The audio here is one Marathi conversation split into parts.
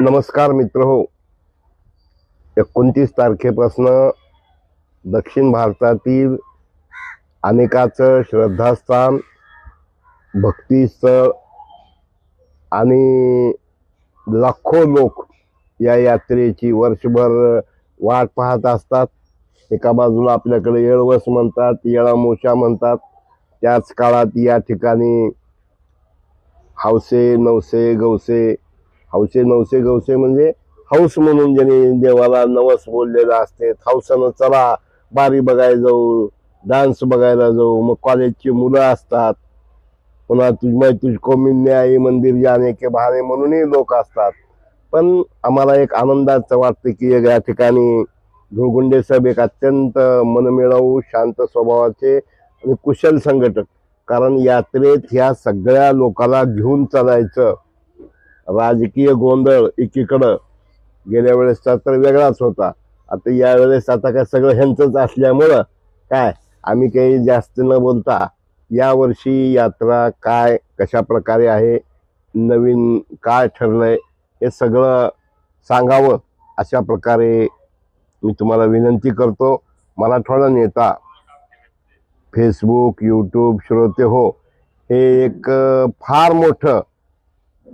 नमस्कार मित्र हो. एकोणतीस तारखेपासनं दक्षिण भारतातील अनेकाचं श्रद्धास्थान भक्तीस्थळ आणि लाखो लोक या यात्रेची वर्षभर वाट पाहत असतात. एका बाजूला आपल्याकडे येळवस म्हणतात येळामोशा म्हणतात. त्याच काळात या ठिकाणी हौसे नवसे गवसे हौसे नवसे गवसे म्हणजे हौस म्हणून ज्याने देवाला नवस बोललेलं असते. हौसानं चला बारी बघायला जाऊ डान्स बघायला जाऊ. मग कॉलेजची मुलं असतात. पुन्हा तुझ मैं तुझको कोमिन्य आई मंदिर जाने के बहाणे म्हणूनही लोक असतात. पण आम्हाला एक आनंदाचं वाटतं की या ठिकाणी धुळगुंडे साहेब एक अत्यंत मनमिळावू शांत स्वभावाचे आणि कुशल संघटक. कारण यात्रेत ह्या सगळ्या लोकांना घेऊन चालायचं. राजकीय गोंधळ एकीकडं. गेल्या वेळेसचा तर वेगळाच होता. आता यावेळेस आता काय सगळं ह्यांचंच असल्यामुळं काय आम्ही काही जास्त न बोलता यावर्षी यात्रा काय कशा प्रकारे आहे नवीन काय ठरलंय हे सगळं सांगावं अशा प्रकारे मी तुम्हाला विनंती करतो. मराठवाडा नेता फेसबुक यूट्यूब श्रोते हो हे एक फार मोठं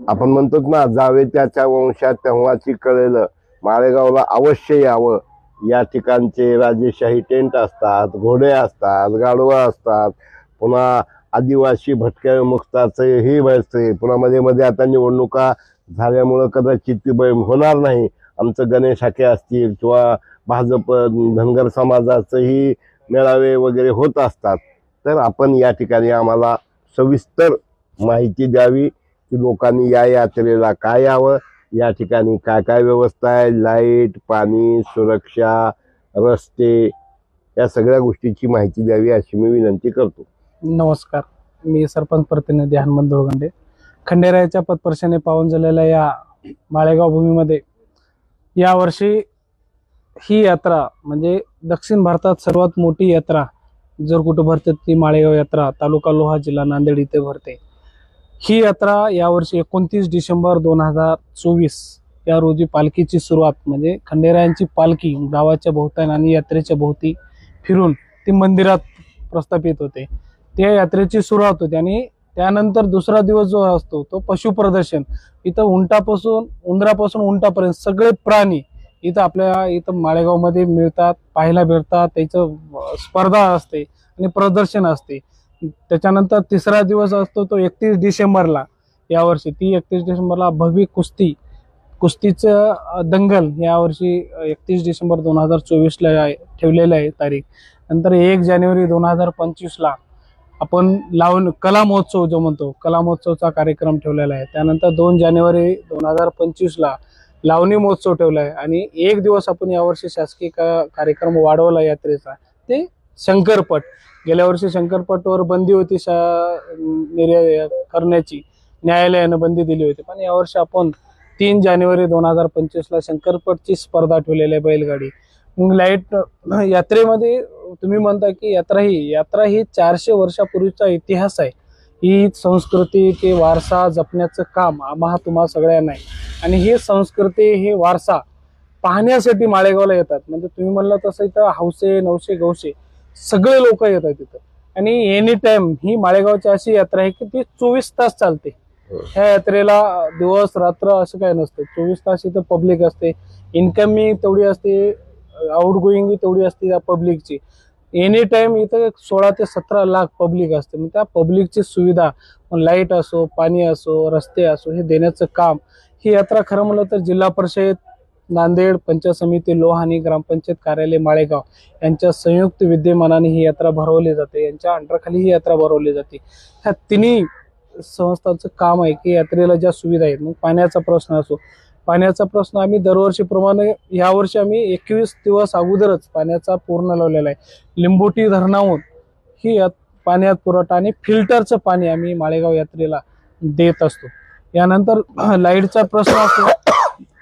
आपण म्हणतो ना जावे त्याच्या वंशात तेव्हाची कळेलं. माळेगावला अवश्य यावं. या ठिकाणचे राजेशाही टेंट असतात घोडे असतात गाढवं असतात. पुन्हा आदिवासी भटक्या मुक्ताचं हे असते पुन्हा मध्ये मध्ये आता निवडणुका झाल्यामुळं कदाचित ती होणार नाही. आमचं गणेश हाके असतील किंवा भाजप धनगर समाजाचंही मेळावे वगैरे होत असतात. तर आपण या ठिकाणी आम्हाला सविस्तर माहिती द्यावी. की लोकांनी या यात्रेला काय यावं? या ठिकाणी काय काय व्यवस्था आहे? लाइट पाणी सुरक्षा रस्ते या सगळ्या गोष्टीची माहिती द्यावी अशी मी विनंती करतो. नमस्कार. मी सरपंच प्रतिनिधी हनुमंत धुळगंडे. खंडेरायाच्या पदपर्शाने पाहून झालेल्या या माळेगाव भूमीमध्ये यावर्षी ही यात्रा म्हणजे दक्षिण भारतात सर्वात मोठी यात्रा जर कुठं भरते ती माळेगाव यात्रा तालुका लोहा जिल्हा नांदेड इथे भरते. ही यात्रा यावर्षी एकोणतीस डिसेंबर दोन हजार चोवीस या रोजी पालखीची सुरुवात म्हणजे खंडेरायांची पालखी गावाच्या भोवतान आणि यात्रेच्या भोवती फिरून ती मंदिरात प्रस्थापित होते. त्या यात्रेची सुरुवात होते आणि त्यानंतर दुसरा दिवस जो असतो तो पशु प्रदर्शन इथं उंटापासून उंदरापासून उंटापर्यंत सगळे प्राणी इथं आपल्या इथं माळेगावमध्ये मिळतात पाहायला भेटतात त्याचं स्पर्धा असते आणि प्रदर्शन असते. त्याच्यानंतर तिसरा दिवस असतो तो एकतीस डिसेंबरला. यावर्षी ती एकतीस डिसेंबरला भव्य कुस्ती कुस्तीचं दंगल यावर्षी एकतीस डिसेंबर दोन हजार चोवीसला ठेवलेलं आहे तारीख. नंतर एक जानेवारी दोन हजार पंचवीसला आपण लावून कला महोत्सव जो म्हणतो कला महोत्सवचा कार्यक्रम ठेवलेला आहे. त्यानंतर दोन जानेवारी दोन हजार पंचवीसला लावणी महोत्सव ठेवला आहे. आणि एक दिवस आपण यावर्षी शासकीय का कार्यक्रम वाढवला यात्रेचा. ते शंकरपट. गेल्या वर्षी शंकरपटवर बंदी होती शा निर्या करण्याची. न्यायालयानं बंदी दिली होती. पण यावर्षी आपण तीन जानेवारी दोन हजार पंचवीसला शंकरपटची स्पर्धा ठेवलेली आहे बैलगाडी. मग लाइट यात्रेमध्ये तुम्ही म्हणता की यात्रा ही यात्रा ही चारशे वर्षापूर्वीचा इतिहास आहे. ही संस्कृती ते वारसा जपण्याचं काम आम्हा तुम्हा सगळ्यांना आहे. आणि ही संस्कृती हे वारसा पाहण्यासाठी माळेगावला येतात. म्हणजे तुम्ही म्हणलं तसं इथं हौसे नवसे गवशे सगळे लोक येतात तिथं. आणि एनी टाइम ही माळेगावची अशी यात्रा आहे की ती चोवीस तास चालते. ह्या यात्रेला दिवस रात्र असं काय नसतं. चोवीस तास इथं पब्लिक असते. इन्कमिंग तेवढी असते आउट गोईंग तेवढी असते त्या पब्लिकची एनी टाइम इथं सोळा ते सतरा लाख पब्लिक असते. मग त्या पब्लिकची सुविधा लाइट असो पाणी असो रस्ते असो हे देण्याचं काम. ही यात्रा खरं म्हणलं तर जिल्हा परिषद नांदेड पंचायत समिती लोहानी ग्रामपंचायत कार्यालय माळेगाव यांच्या संयुक्त विद्यमानाने ही यात्रा भरवली जाते. यांच्या अंडरखाली ही यात्रा भरवली जाते. ह्या तिन्ही संस्थांचं काम आहे की यात्रेला ज्या सुविधा आहेत मग पाण्याचा प्रश्न असो. पाण्याचा प्रश्न आम्ही दरवर्षीप्रमाणे यावर्षी आम्ही एकवीस दिवस अगोदरच पाण्याचा पूर्ण लावलेला आहे. लिंबोटी धरणाहून ही यात पाण्यात पुरवठा आणि फिल्टरचं पाणी आम्ही माळेगाव यात्रेला देत असतो. यानंतर लाईटचा प्रश्न असतो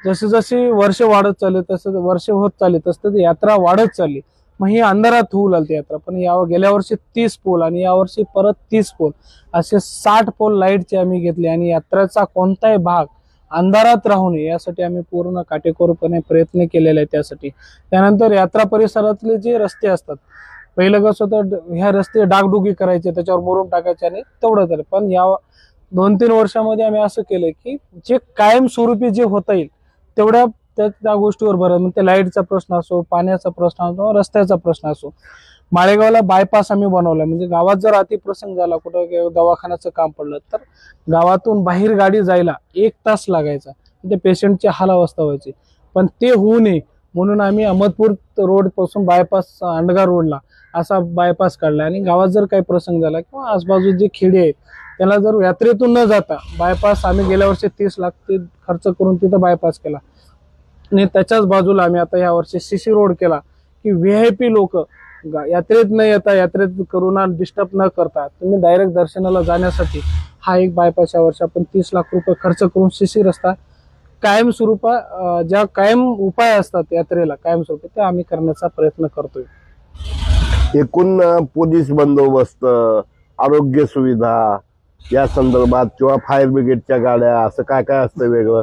जसे जसे वर्ष वाढत चालले तसं वर्ष होत चालले तसं ती यात्रा वाढत चालली. मग ही अंधारात होऊ लागली यात्रा. पण या गेल्या वर्षी तीस पोल आणि यावर्षी परत तीस पोल. असे साठ पोल लाईटचे आम्ही घेतले आणि यात्रेचा कोणताही भाग अंधारात राहू नये यासाठी आम्ही पूर्ण काटेकोरपणे प्रयत्न केलेले आहे त्यासाठी. त्यानंतर यात्रा परिसरातले जे रस्ते असतात पहिलं कसं होतं ह्या रस्ते डागडुगी करायचे त्याच्यावर मुरुम टाकायचे आणि तेवढं तर. पण या दोन तीन वर्षामध्ये आम्ही असं केलं की जे कायमस्वरूपी जे होता येईल तेवढ्या त्या त्या गोष्टीवर भरत मग ते लाईटचा प्रश्न असो पाण्याचा प्रश्न असो रस्त्याचा प्रश्न असो. माळेगावला बायपास आम्ही बनवला. म्हणजे गावात जर अतिप्रसंग झाला कुठं दवाखान्याचं काम पडलं तर गावातून बाहेर गाडी जायला एक तास लागायचा. ते पेशंटची हाल अवस्था व्हायची. पण ते होऊ नये. म्हणून आम्ही अहमदपूर रोडपासून बायपास अंडगा रोडला असा बायपास काढला. आणि गावात जर काही प्रसंग झाला किंवा आजबाजू जे खेडे आहेत त्याला जर यात्रेतून न जाता बायपास आम्ही गेल्या वर्षी तीस लाख ते खर्च करून तिथं बायपास केला. आणि त्याच्याच बाजूला आम्ही आता या वर्षी सीसी रोड केला की व्ही आय पी लोक यात्रेत न येता यात्रेत करोना डिस्टर्ब न करता तुम्ही डायरेक्ट दर्शनाला जाण्यासाठी हा एक बायपास या वर्षी आपण तीस लाख रुपये खर्च करून सीसी रस्ता कायम स्वरूपा ज्या कायम उपाय असतात यात्रेला कायम स्वरूपी ते आम्ही करण्याचा प्रयत्न करतोय. एकूण पोलीस बंदोबस्त आरोग्य सुविधा या संदर्भात किंवा फायर ब्रिगेडच्या गाड्या असं काय काय असतं वेगळं?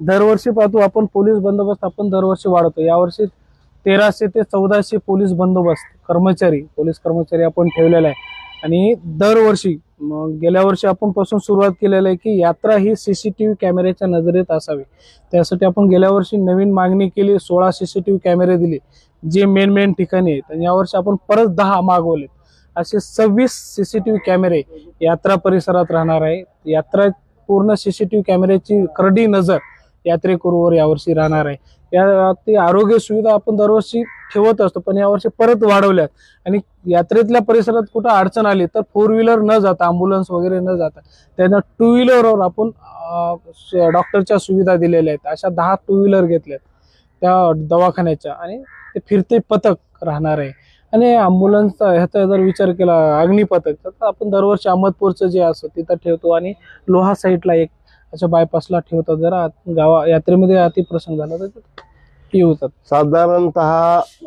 दरवर्षी पाहतो आपण पोलीस बंदोबस्त आपण दरवर्षी वाढवतो. यावर्षी तेराशे ते चौदाशे पोलीस बंदोबस्त कर्मचारी पोलीस कर्मचारी आपण ठेवलेला आहे. आणि दरवर्षी मग गेल्या वर्षी आपण पासून सुरुवात केलेलं आहे की यात्रा ही सीसीटीव्ही कॅमेऱ्याच्या नजरेत असावी. त्यासाठी आपण गेल्या वर्षी नवीन मागणी केली सोळा सीसीटीव्ही कॅमेरे दिले जे मेन मेन ठिकाणी आहेत. आणि यावर्षी आपण परत दहा मागवले असे सव्वीस सीसीटीव्ही कॅमेरे यात्रा परिसरात राहणार आहे. यात्रा पूर्ण सीसीटीव्ही कॅमेऱ्याची करडी नजर यात्रेकरूवर यावर्षी राहणार आहे. या ते आरोग्य सुविधा आपण दरवर्षी ठेवत असतो पण यावर्षी परत वाढवल्यात. आणि यात्रेतल्या परिसरात कुठं अडचण आली तर फोर व्हीलर न जाता अँब्युलन्स वगैरे न जाता त्यांना टू व्हीलरवर आपण डॉक्टरच्या सुविधा दिलेल्या आहेत. अशा दहा टू व्हीलर घेतल्यात त्या दवाखान्याच्या आणि ते फिरते पथक राहणार आहे. आणि ॲम्ब्युलन्सचा ह्याचा जर विचार केला अग्निपथक तर आपण दरवर्षी अहमदपूरचं जे असतं तिथं ठेवतो. आणि लोहा साईडला एक अशा बायपासला ठेवतात जरा गावा यात्रेमध्ये अतिप्रसंग झाला तर ते येतात साधारणत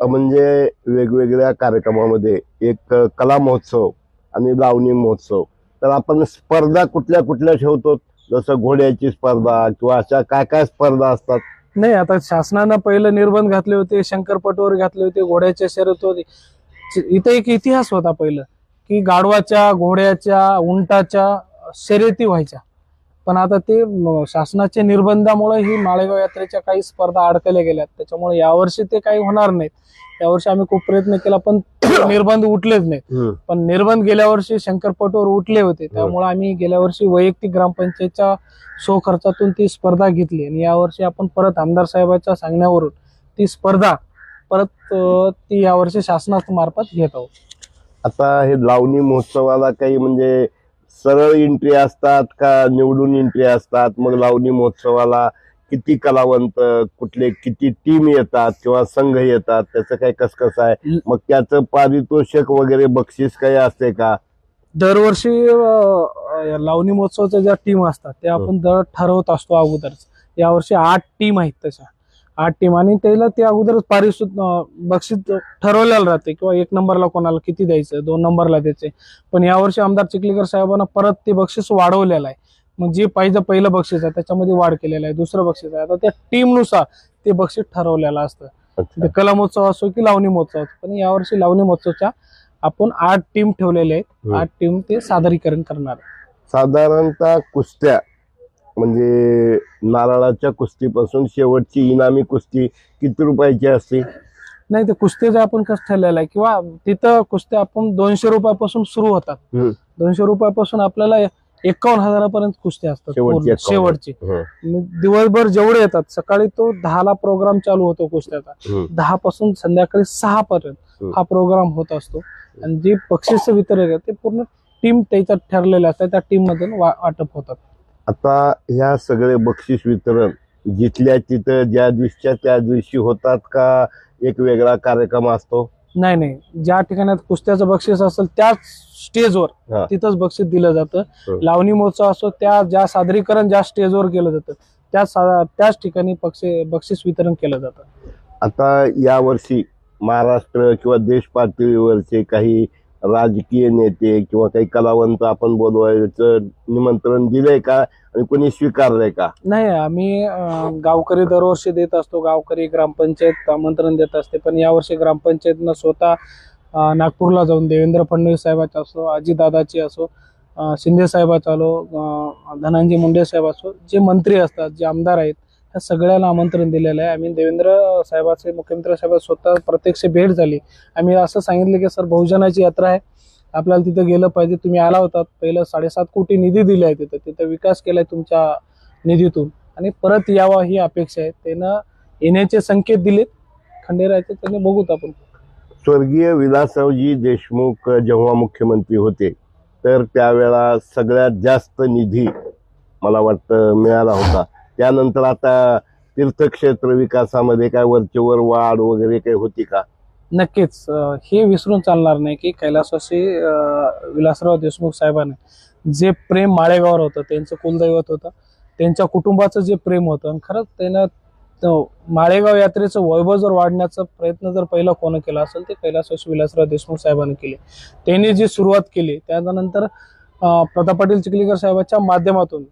म्हणजे वेगवेगळ्या कार्यक्रमामध्ये एक कला महोत्सव आणि लावणी महोत्सव. तर आपण स्पर्धा कुठल्या कुठल्या ठेवतो? जसं घोड्याची स्पर्धा किंवा अशा काय काय स्पर्धा असतात? नाही आता शासनानं पहिलं निर्बंध घातले होते शंकरपटवर घातले होते घोड्याच्या शर्यत होते. इथं एक इतिहास होता पहिलं की गाढवाच्या घोड्याच्या उंटाच्या शर्यती व्हायच्या. पण आता ते शासनाच्या निर्बंधामुळे ही माळेगाव यात्रेच्या काही स्पर्धा अडकल्या गेल्यात. त्याच्यामुळे यावर्षी ते काही होणार नाहीत. यावर्षी आम्ही खूप प्रयत्न केला पण निर्बंध उठलेच नाहीत. पण निर्बंध गेल्या वर्षी शंकरपटवर उठले होते. त्यामुळे आम्ही गेल्या वर्षी वैयक्तिक ग्रामपंचायतच्या सो खर्चातून ती स्पर्धा घेतली आणि यावर्षी आपण परत आमदार साहेबांच्या सांगण्यावरून ती स्पर्धा परत ती यावर्षी शासनाच्या मार्फत घेत आहोत. आता हे लावणी महोत्सवाला काही म्हणजे सरळ एंट्री असतात का निवडून एंट्री असतात? मग लावणी महोत्सवाला किती कलावंत कुठले किती टीम येतात किंवा संघ येतात? त्याचं काय कस कसं आहे मग त्याचं पारितोषिक वगैरे बक्षीस काही असते का? दरवर्षी अं, या लावणी महोत्सवाच्या ज्या टीम असतात त्या आपण दर ठरवत असतो अगोदरच. यावर्षी आठ टीम आहेत तशा. आठ टीम आणि त्याला ते अगोदरच पारितोषिक अं, बक्षीस ठरवलेलं राहते किंवा एक नंबरला कोणाला किती द्यायचं दोन नंबरला द्यायचे. पण यावर्षी आमदार चिखलीकर साहेबांना परत ते बक्षीस वाढवलेलं आहे. मग जे पाहिजे पहिलं बक्षीस आहे त्याच्यामध्ये वाढ केलेलं आहे. दुसरं बक्षीस आहे. आता त्या टीमनुसार ते बक्षीस ठरवलेलं असतं. कला महोत्सव असो की लावणी महोत्सव असो. पण यावर्षी लावणी महोत्सवच्या आपण आठ टीम ठेवलेले आहेत. आठ टीम ते सादरीकरण करणार. साधारणतः कुस्त्या म्हणजे नारळाच्या कुस्तीपासून शेवटची इनामी कुस्ती किती रुपयाची असते नाही ते कुस्तीचं आपण कसं ठरलेलं आहे किंवा तिथं कुस्त्या आपण दोनशे रुपयापासून सुरू होतात. दोनशे रुपयापासून आपल्याला एकावन्न हजारापर्यंत कुस्त्या असतात शेवटची पूर्ण. 51. शेवटची मग दिवसभर जेवढे येतात सकाळी तो दहाला प्रोग्राम चालू होतो कुस्त्याचा. दहा पासून संध्याकाळी सहा पर्यंत हं. प्रोग्राम होत असतो आणि जे बक्षीस वितरण ते पूर्ण टीम त्याच्यात ठरलेले असतात त्या टीम मधून वाटप होतात आता ह्या सगळे बक्षीस वितरण जिथल्या तिथं ज्या दिवशीच्या त्या दिवशी होतात का एक वेगळा कार्यक्रम असतो नाही नाही ज्या ठिकाणी कुस्त्याचं बक्षीस असेल त्याच स्टेजवर हा. तिथंच बक्षीस दिलं जातं हं. लावणी महोत्सव असो त्या ज्या सादरीकरण ज्या स्टेजवर केलं जातं त्याच सा- त्याच ठिकाणी बक्षी बक्षीस वितरण केलं जातं आता यावर्षी महाराष्ट्र किंवा देश पातळीवरचे काही राजकीय नेते किंवा काही कलावंत आपण बोलवायचं निमंत्रण दिलंय का? आणि कोणी स्वीकारलंय का? नाही आम्ही अं, गावकरी दरवर्षी देत असतो. गावकरी ग्रामपंचायत आमंत्रण देत असते. पण यावर्षी ग्रामपंचायतनं स्वतः अं, नागपूरला जाऊन देवेंद्र फडणवीस साहेबाचा असो अजितदादाची असो अं, शिंदे साहेबाचा आलो अं, धनंजय मुंडे साहेब असो जे मंत्री असतात जे आमदार आहेत ह्या सगळ्याला आमंत्रण दिलेलं आहे. आम्ही देवेंद्र साहेबाचे मुख्यमंत्री साहेब स्वतः प्रत्यक्ष भेट झाली. आम्ही असं सांगितलं की सर बहुजनाची यात्रा आहे. आपल्याला तिथं गेलं पाहिजे. तुम्ही आला होतात. पहिलं साडेसात कोटी निधी दिले आहे तिथं. तिथं विकास केलाय तुमच्या निधीतून. आणि परत यावा ही अपेक्षा आहे. त्यानं येण्याचे संकेत दिलेत. खंडेरायचे त्यांनी बघूत आपण. स्वर्गीय विलासरावजी देशमुख जेव्हा मुख्यमंत्री होते तर त्यावेळा सगळ्यात जास्त निधी मला वाटतं मिळाला होता. त्यानंतर आता तीर्थक्षेत्र विकासामध्ये काय वरचेवर वाढ वगैरे काही होती का? नक्कीच. हे विसरून चालणार नाही की कैलासवासी विलासराव देशमुख साहेबांनी जे प्रेम माळेगावर होतं त्यांचं कुलदैवत होतं त्यांच्या कुटुंबाचं जे प्रेम होतं आणि खरंच त्यानं माळेगाव यात्रेचं वैभव जर वाढण्याचा प्रयत्न जर पहिला कोण केला असेल ते कैलासवासी विलासराव देशमुख साहेबांनी केले. त्यांनी जी सुरुवात केली त्यानंतर प्रताप पाटील चिखलीकर साहेबांच्या माध्यमातून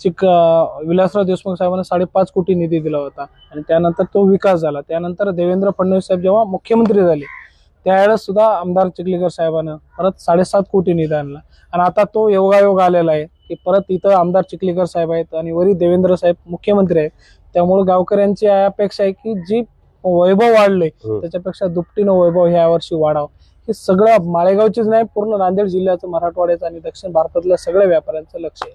चिक विलासराव देशमुख साहेबांना साडेपाच कोटी निधी दिला होता. आणि त्यानंतर तो विकास झाला. त्यानंतर देवेंद्र फडणवीस साहेब जेव्हा मुख्यमंत्री झाले त्यावेळेस सुद्धा आमदार चिखलीकर साहेबानं परत साडेसात कोटी निधी आणला. आणि आता तो योगायोग आलेला आहे की परत इथं आमदार चिखलीकर साहेब आहेत आणि वरी देवेंद्र साहेब मुख्यमंत्री आहेत. त्यामुळे गावकऱ्यांची अपेक्षा आहे की जी वैभव वाढले. त्याच्यापेक्षा दुपटीनं वैभव ह्या वर्षी वाढावं. हे सगळं माळेगावचीच नाही पूर्ण नांदेड जिल्ह्याचं मराठवाड्याचं आणि दक्षिण भारतातल्या सगळ्या व्यापाऱ्यांचं लक्ष आहे.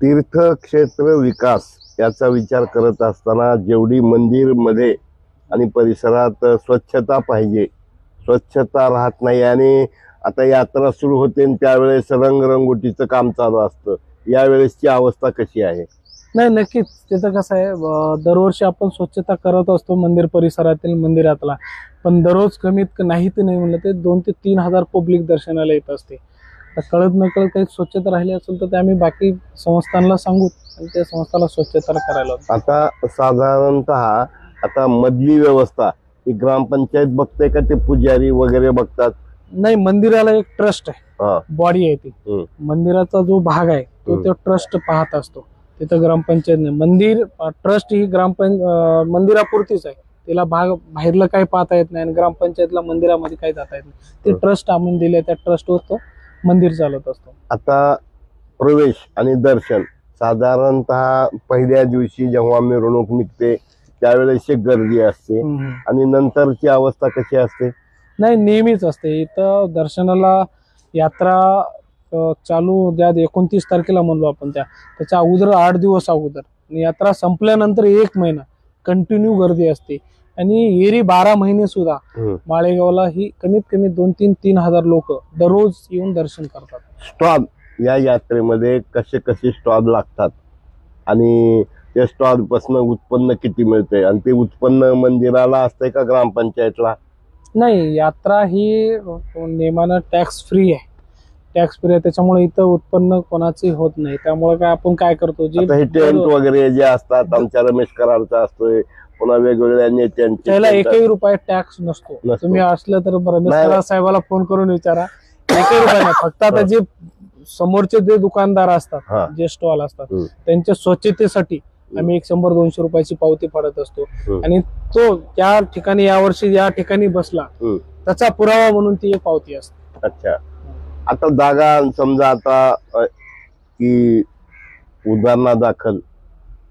तीर्थक्षेत्र विकास याचा विचार करत असताना जेवढी मंदिरमध्ये आणि परिसरात स्वच्छता पाहिजे स्वच्छता राहत नाही आणि आता यात्रा सुरू होते आणि त्यावेळेस रंगरंगोटीचं काम चालू असतं. यावेळेसची अवस्था कशी आहे? नाही नक्कीच. त्याचं कसं आहे दरवर्षी आपण स्वच्छता करत असतो मंदिर परिसरातील मंदिरातला. पण दररोज कमीत नाही ते नाही म्हणलं ते दोन ते तीन हजार पब्लिक दर्शनाला येत असते. तर कळत नकळत काही स्वच्छता राहिली असेल तर ते आम्ही बाकी संस्थांना सांगू आणि त्या संस्थाला स्वच्छता करायला. आता साधारणत आता मधली व्यवस्था ही ग्रामपंचायत बघते का ते पुजारी वगैरे बघतात नाही मंदिराला एक ट्रस्ट आहे बॉडी आहे ती. मंदिराचा जो भाग आहे तो. तो ट्रस्ट पाहत असतो तिथं ग्रामपंचायत नाही मंदिर ट्रस्ट ही ग्रामपंच मंदिरापुरतीच आहे तिला भाग बाहेरलं काही पाहता येत नाही आणि ग्रामपंचायतला मंदिरामध्ये काही जाता येत नाही ते. ट्रस्ट आम्ही दिले त्या ट्रस्टवर तो मंदिर चालत असतो. आता प्रवेश आणि दर्शन साधारणतः पहिल्या दिवशी जेव्हा मिरवणूक निघते त्यावेळेस गर्दी असते. आणि नंतरची अवस्था कशी असते? नाही नेहमीच असते. इथं दर्शनाला यात्रा चालू ज्या एकोणतीस तारखेला म्हणलो आपण त्या. त्याच्या अगोदर आठ दिवस अगोदर. आणि यात्रा संपल्यानंतर एक महिना. कंटिन्यू गर्दी असते. आणि येरी बारा महिने सुद्धा. माळेगावला ही कमीत कमी दोन तीन तीन हजार लोक दररोज येऊन दर्शन करतात. स्टॉल या यात्रेमध्ये कसे कसे स्टॉल लागतात? आणि त्या स्टॉलपासून उत्पन्न किती मिळते आणि ते उत्पन्न मंदिराला असतंय का ग्रामपंचायतला? नाही यात्रा ही नेमानं टॅक्स फ्री आहे. टॅक्स फ्री आहे त्याच्यामुळे इथं उत्पन्न कोणाचे होत नाही. त्यामुळे काय आपण काय करतो? हे टेंट जे वगैरे जे असतात आमच्या रमेश करारचा असतोय पुन्हा वेगवेगळ्या नेत्यांचे त्याला एकही रुपये टॅक्स नसतो नसतो. तुम्ही असलं तर नाही. कराड साहेबाला फोन करून विचारा एकही रुपये नाही फक्त आता जे समोरचे जे दुकानदार हा. असतात जे स्टॉल असतात हम्म. त्यांच्या स्वच्छतेसाठी आम्ही एक शंभर दोनशे रुपयाची पावती फाडत असतो हम्म. आणि तो त्या ठिकाणी यावर्षी या ठिकाणी बसला हम्म. त्याचा पुरावा म्हणून ती एक पावती असते अच्छा आता जागा समजा आता अ, की उदाहरणादाखल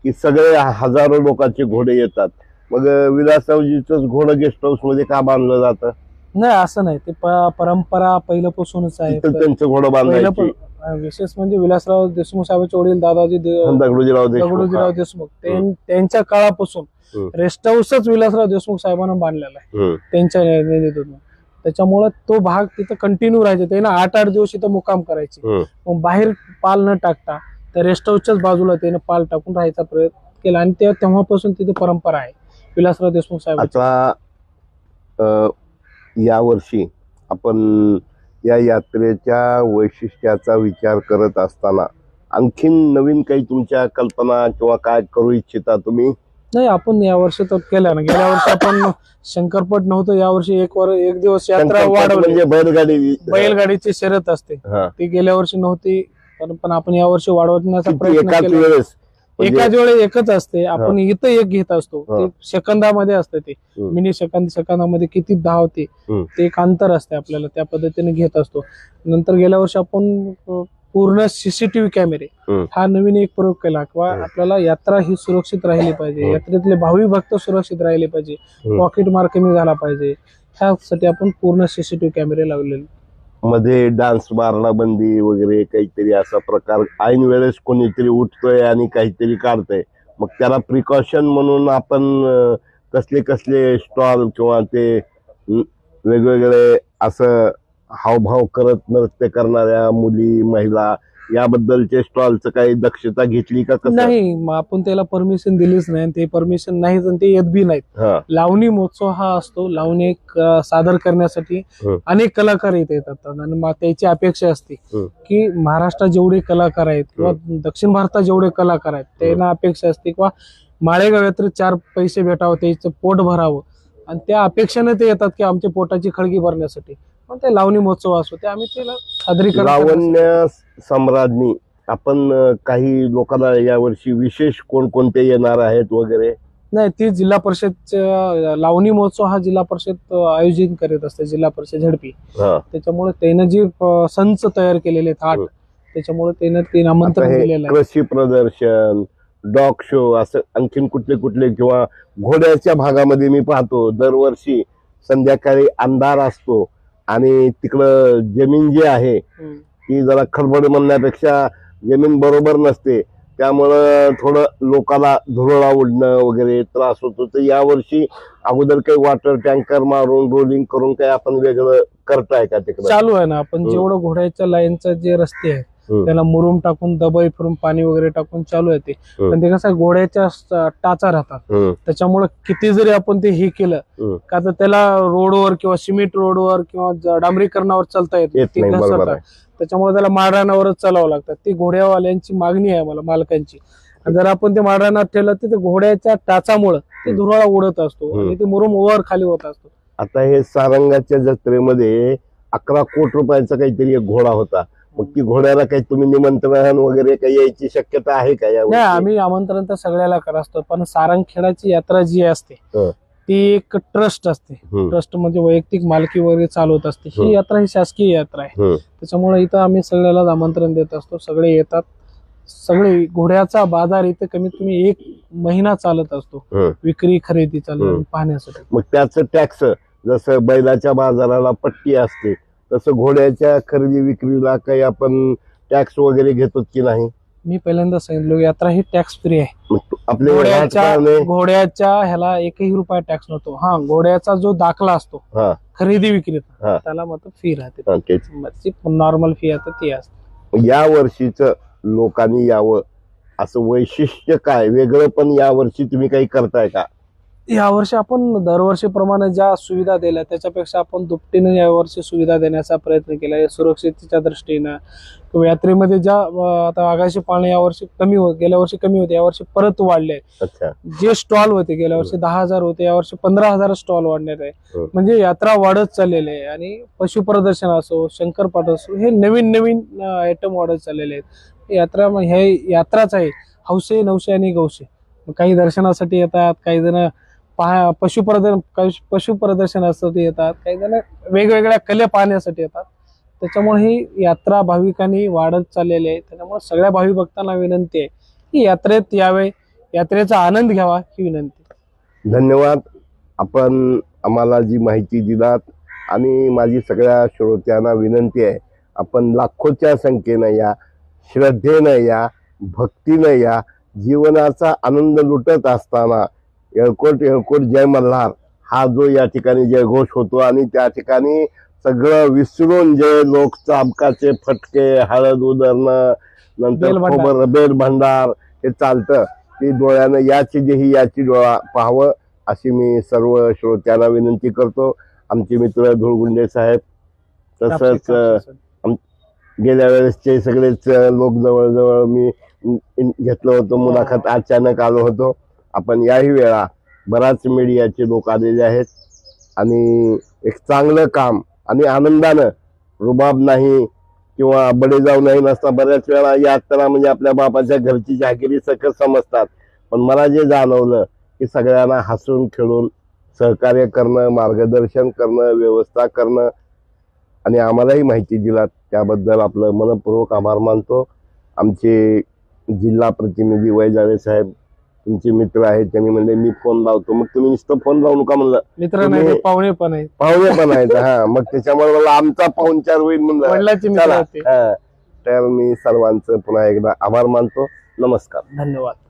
की सगळे हजारो लोकांचे घोडे येतात. मग विलासरावजीच घोडं गेस्ट हाऊसमध्ये का बांधलं जातं? नाही असं नाही. ते प- परंपरा पहिल्यापासूनच आहे. तिथं त्यांचं घोडं बांधायची. पण- विशेष म्हणजे विलासराव देशमुख साहेबांचे वडील दादाजी दे- दगडूजीराव देशमुख दगडूजीराव. देशमुख. त्यां- त्यांच्या काळापासून हम्म. रेस्ट हाऊसच विलासराव देशमुख साहेबांना बांधलेला आहे. हम्म. त्यांच्या नेतृत्वातून त्याच्यामुळे तो भाग तिथं कंटिन्यू राहायचे. त्यानं आठ आठ दिवस इथं मुक्काम करायचे. हम्म. मग बाहेर पाल न टाकता त्या रेस्ट हाऊसच्याच बाजूला त्यानं पाल टाकून राहायचा प्रयत्न केला. आणि ते तेव्हापासून तिथे परंपरा आहे. विलासराव देशमुख साहेब आता यावर्षी आपण या यात्रेच्या वैशिष्ट्याचा विचार करत असताना आणखीन नवीन काही तुमच्या कल्पना किंवा काय करू इच्छिता तुम्ही? नाही आपण या वर्षी तर केलं ना. गेल्या वर्षी आपण शंकरपट नव्हतं. या वर्षी एक वर एक दिवस यात्रा वाढवली. म्हणजे बैलगाडी. बैलगाडीची शर्यत असते. ती गेल्या वर्षी नव्हती. पण पण आपण या वर्षी वाढवण्याचा प्रयत्न एकाच केला वेळेस म्हणजे- एकाच वेळेस एकच असते आपण इथं एक घेत असतो हा. ते सेकंदामध्ये असते ते हम्म. मिनी सेकंद सेकंदामध्ये किती धाव ते हम्म. ते एक अंतर असते आपल्याला त्या पद्धतीने घेत असतो नंतर गेल्या वर्षी आपण अं, पूर्ण सीसीटीव्ही कॅमेरे हम्म. हा नवीन एक प्रयोग केला किंवा हम्म. आपल्याला यात्रा ही सुरक्षित राहिली पाहिजे हम्म. यात्रेतले भावी भक्त सुरक्षित राहिले पाहिजे हम्म. पॉकेट मार कमी झाला पाहिजे ह्यासाठी आपण पूर्ण सीसीटीव्ही कॅमेरे लावलेले मध्ये डान्स मारणा बंदी वगैरे काहीतरी असा प्रकार. ऐन वेळेस कोणीतरी उठतोय आणि काहीतरी काढतंय. मग त्याला प्रिकॉशन म्हणून आपण कसले कसले स्टॉल किंवा ते वेगवेगळे असं हावभाव करत नृत्य करणाऱ्या मुली महिला याबद्दलचे स्टॉलचं काही दक्षता घेतली का कसं? नाही मग आपण त्याला परमिशन दिलीच नाही आणि ते परमिशन नाहीच आणि ते येत बी नाहीत. हा. लावणी महोत्सव हा असतो. लावणी एक, अं, सादर करण्यासाठी हं. अनेक कलाकार इथे येतात आणि त्याची अपेक्षा असते हं. की महाराष्ट्रात जेवढे कलाकार आहेत किंवा दक्षिण भारतात जेवढे कलाकार आहेत त्यांना अपेक्षा असते किंवा माळेगाव यात्रेत चार पैसे भेटावं त्याचं पोट भरावं. आणि त्या अपेक्षेने ते येतात की आमच्या पोटाची खळगी भरण्यासाठी. पण ते लावणी महोत्सव असो ते आम्ही त्याला सादरीकरण करण्यासाठी- लावण्य सम्राज्ञी आपण अं, काही लोकांना यावर्षी विशेष कोणकोणते येणार आहेत वगैरे? नाही ती जिल्हा परिषदच्या लावणी महोत्सव हा जिल्हा परिषद अं, आयोजित करीत असते जिल्हा परिषद झडपी. हा. त्याच्यामुळे त्यानं जे अं, संच तयार केलेले आहेत आठ हं. त्याच्यामुळे त्यानं ते आता आमंत्रण हे दिलेलं आहे. कृषी प्रदर्शन डॉग शो असं आणखीन कुठले कुठले किंवा घोड्याच्या भागामध्ये मी पाहतो दरवर्षी संध्याकाळी अंधार असतो आणि तिकडं जमीन जी आहे. ती जरा खडबड म्हणण्यापेक्षा जमीन बरोबर नसते त्यामुळं थोडं लोकांना धुरळा उडणं वगैरे त्रास होतो तर यावर्षी अगोदर काही वॉटर टँकर मारून रोलिंग करून काही आपण वेगळं करताय का तिकडं चालू आहे ना आपण. जेवढं घोड्याच्या लाईनचं जे रस्ते आहेत हं. त्याला मुरुम टाकून दबाई फिरून पाणी वगैरे टाकून चालू आहे ते. हं. पण ते कसं घोड्याच्या टाचा राहतात. त्याच्यामुळे किती जरी आपण ते हे केलं. का तर त्याला रोडवर किंवा सिमेंट रोडवर किंवा डांबरीकरणावर चालता येत येत त्याच्यामुळे त्याला माळरानावरच चालावं लागतं. ती घोड्यावाल्यांची मागणी आहे मला मालकांची. जर आपण ते माळरानात ठेवलं तर ते घोड्याच्या टाचामुळं ते. धुराळा उडत असतो. आणि ते मुरुम वर खाली होत असतो. आता हे सारंगाच्या जत्रेमध्ये अकरा कोटी रुपयाचा काहीतरी एक घोडा होता. मग ती घोड्याला काही तुम्ही निमंत्रण वगैरे काही यायची शक्यता आहे का नाही या आम्ही आमंत्रण तर सगळ्याला करत असतो पण सारंगखेडाची यात्रा जी असते हं. ती एक ट्रस्ट असते. ट्रस्ट म्हणजे वैयक्तिक मालकी वगैरे चालवत असते. हं. ही यात्रा ही शासकीय यात्रा आहे. त्याच्यामुळे इथं आम्ही सगळ्याला आमंत्रण देत असतो. सगळे येतात. सगळे घोड्याचा बाजार इथे कमीत कमी एक महिना चालत असतो. हं. विक्री खरेदी चालू हं. पाहण्यासाठी. मग त्याचं टॅक्स जसं बैलाच्या बाजाराला पट्टी असते तसं घोड्याच्या खरेदी विक्रीला काही आपण टॅक्स वगैरे घेतो की नाही? मी पहिल्यांदा सांगितलं यात्रा ही टॅक्स फ्री आहे. मग तो- आपले घोड्याच्या घोड्याच्या ह्याला एकही रुपया टॅक्स नव्हतो. हा घोड्याचा जो दाखला असतो हा. खरेदी विक्रीचा हा. त्याला मात्र फी राहते. हा, तेच. नॉर्मल फी आता ती असते. या वर्षीच लोकांनी यावं असं वैशिष्ट्य काय? वेगळं पण या वर्षी तुम्ही काही करताय का? यावर्षी आपण दरवर्षीप्रमाणे ज्या सुविधा दिल्या त्याच्यापेक्षा आपण दुपटीने यावर्षी सुविधा देण्याचा प्रयत्न केला आहे सुरक्षिततेच्या दृष्टीनं. किंवा यात्रेमध्ये ज्या आता आगाशी पाळणे यावर्षी कमी होत गेल्या वर्षी कमी होते यावर्षी परत वाढले जे स्टॉल होते गेल्या वर्षी दहा हजार होते यावर्षी पंधरा हजार स्टॉल वाढणार आहे. म्हणजे यात्रा वाढत चाललेली आहे आणि पशुप्रदर्शन असो शंकरपाठ असो हे नवीन नवीन आयटम वाढत चाललेले आहेत. यात्रा हे यात्राच आहे हौसे नवशे आणि गौशे. काही दर्शनासाठी येतात काही जण पहा प्रदर्शन पशु पशुप्रदर्शनासाठी येतात. काही जण वेगवेगळ्या कले पाहण्यासाठी येतात. त्याच्यामुळे ही यात्रा भाविकांनी वाढत चाललेली आहे. त्याच्यामुळे सगळ्या भाविक भक्तांना विनंती आहे की यात्रेत यावे यात्रेचा आनंद घ्यावा ही विनंती. धन्यवाद. आपण आम्हाला जी माहिती दिलात आणि माझी सगळ्या श्रोत्यांना विनंती आहे आपण लाखोच्या संख्येनं या श्रद्धेनं या भक्तीनं या जीवनाचा आनंद लुटत असताना येळकोट येळकोट जय मल्हार हा जो या ठिकाणी जयघोष होतो आणि त्या ठिकाणी सगळं विसरून जे लोक चाबकाचे फटके हळद उदरणं नंतर बेल भंडार. हे चालतं. ती डोळ्यानं याची जे ही याची डोळा पाहावं अशी मी सर्व श्रोत्यांना विनंती करतो. आमचे मित्र धुळगुंडे साहेब तसंच गेल्या वेळेसचे सगळेच लोक जवळजवळ मी घेतलं होतं. मुलाखत अचानक आलो होतो. आपण याही वेळा बराच मीडियाचे लोक आलेले आहेत. आणि एक चांगलं काम आणि आनंदानं रुबाब नाही किंवा बडे जाऊ नाही नसता. बऱ्याच वेळा यात्रा म्हणजे आपल्या बापाच्या घरची जागिरी सकट समजतात. पण मला जे जाणवलं की सगळ्यांना हसून खेळून सहकार्य करणं मार्गदर्शन करणं व्यवस्था करणं आणि आम्हालाही माहिती दिलात त्याबद्दल आपलं मनपूर्वक आभार मानतो. आमचे जिल्हा प्रतिनिधी वैजाळे साहेब तुमचे मित्र आहेत त्यांनी म्हणले मी फोन लावतो. मग तुम्ही नुसतं फोन लावू नका म्हणलं. मित्र नाही तुम्ही- पाहुणे पण आहेत. पाहुणे पण आहेत हा. मग त्याच्यामुळे मला आमचा पाहुणचार होईल म्हणलं. वडिलांचे मित्र चला. आहेत ते. हा. तर मी सर्वांचं पुन्हा एकदा आभार मानतो. नमस्कार. धन्यवाद.